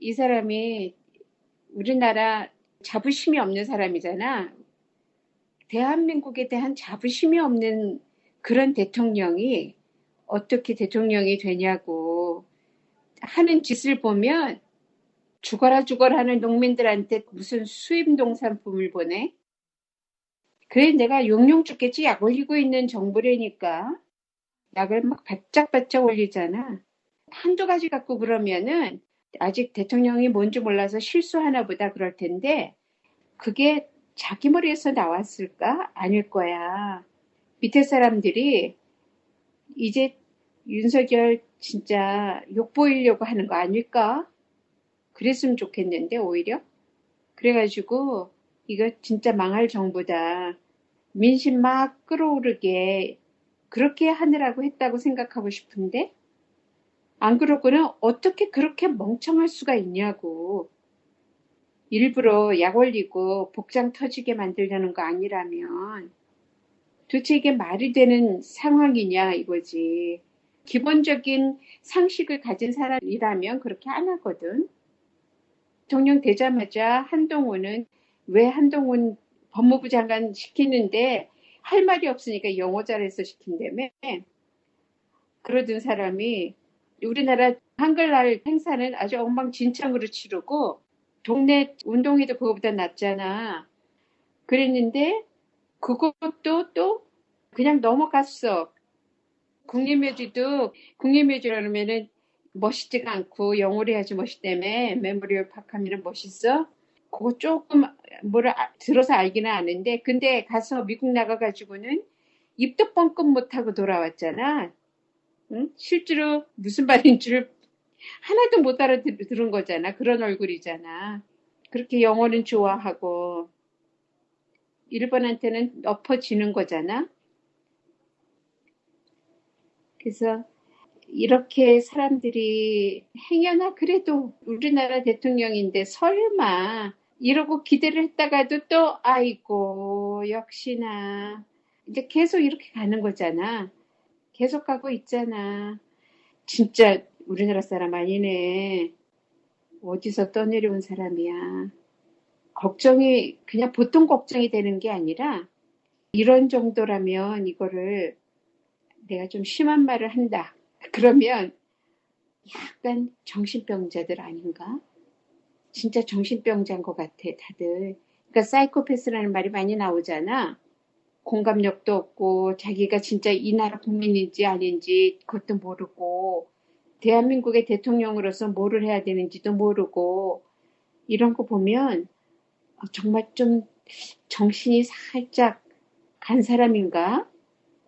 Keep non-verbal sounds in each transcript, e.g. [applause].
이 사람이 우리나라 자부심이 없는 사람이잖아. 대한민국에 대한 자부심이 없는 그런 대통령이 어떻게 대통령이 되냐고 하는 짓을 보면 죽어라 죽어라 하는 농민들한테 무슨 수입 농산품을 보내? 그래 내가 용용 죽겠지 약 올리고 있는 정부라니까 약을 막 바짝바짝 올리잖아. 한두 가지 갖고 그러면은 아직 대통령이 뭔지 몰라서 실수하나 보다 그럴 텐데 그게 자기 머리에서 나왔을까? 아닐 거야. 밑에 사람들이 이제 윤석열 진짜 욕 보이려고 하는 거 아닐까? 그랬으면 좋겠는데 오히려 그래가지고 이거 진짜 망할 정부다. 민심 막 끌어오르게 그렇게 하느라고 했다고 생각하고 싶은데 안 그러고는 어떻게 그렇게 멍청할 수가 있냐고. 일부러 약 올리고 복장 터지게 만들려는 거 아니라면 도대체 이게 말이 되는 상황이냐 이거지. 기본적인 상식을 가진 사람이라면 그렇게 안 하거든. 대통령 되자마자 한동훈은 왜 한동훈 법무부 장관 시키는데 할 말이 없으니까 영어 잘해서 시킨다며. 그러던 사람이 우리나라 한글날 행사는 아주 엉망진창으로 치르고 동네 운동회도 그거보다 낫잖아. 그랬는데 그것도 또 그냥 넘어갔어. 국립묘지도 국립묘지라 그러면은 멋있지가 않고 영어로 해야지 멋있다며 메모리얼 파크하면 멋있어? 그거 조금 뭐를 아- 들어서 알기는 아는데 근데 가서 미국 나가가지고는 입도 뻥끗 못하고 돌아왔잖아. 응? 실제로 무슨 말인 줄 하나도 못 알아 들은 거잖아. 그런 얼굴이잖아. 그렇게 영어는 좋아하고 일본한테는 엎어지는 거잖아. 그래서 이렇게 사람들이 행여나 그래도 우리나라 대통령인데 설마 이러고 기대를 했다가도 또 아이고 역시나 이제 계속 이렇게 가는 거잖아. 계속 가고 있잖아. 진짜 우리나라 사람 아니네. 어디서 떠내려온 사람이야. 걱정이 그냥 보통 걱정이 되는 게 아니라 이런 정도라면 이거를 내가 좀 심한 말을 한다. [laughs] 그러면 약간 정신병자들 아닌가? 진짜 정신병자인 것 같아, 다들. 그러니까 사이코패스라는 말이 많이 나오잖아. 공감력도 없고 자기가 진짜 이 나라 국민인지 아닌지 그것도 모르고 대한민국의 대통령으로서 뭐를 해야 되는지도 모르고 이런 거 보면 어, 정말 좀 정신이 살짝 간 사람인가?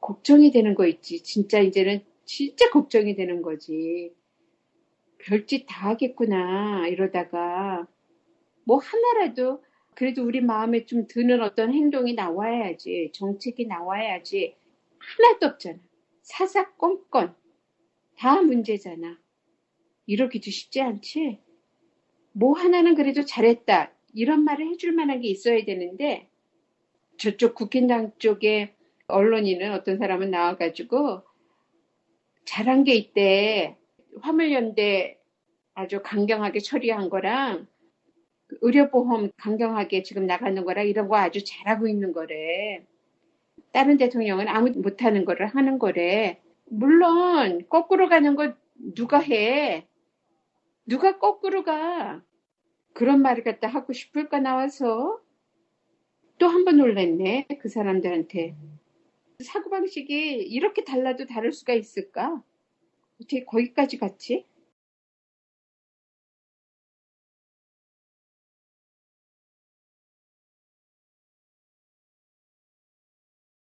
걱정이 되는 거 있지. 진짜 이제는 진짜 걱정이 되는 거지. 별짓 다 하겠구나, 이러다가. 뭐 하나라도 그래도 우리 마음에 좀 드는 어떤 행동이 나와야지. 정책이 나와야지. 하나도 없잖아. 사사건건. 다 문제잖아. 이러기도 쉽지 않지? 뭐 하나는 그래도 잘했다. 이런 말을 해줄 만한 게 있어야 되는데, 저쪽 국힘당 쪽에 언론인은 어떤 사람은 나와가지고, 잘한 게 있대. 화물연대 아주 강경하게 처리한 거랑 그 의료보험 강경하게 지금 나가는 거랑 이런 거 아주 잘하고 있는 거래. 다른 대통령은 아무 못하는 거를 하는 거래. 물론 거꾸로 가는 거 누가 해? 누가 거꾸로 가? 그런 말을 갖다 하고 싶을까 나와서 또 한 번 놀랬네 그 사람들한테. 사고방식이 이렇게 달라도 다를 수가 있을까? 어떻게 거기까지 갔지?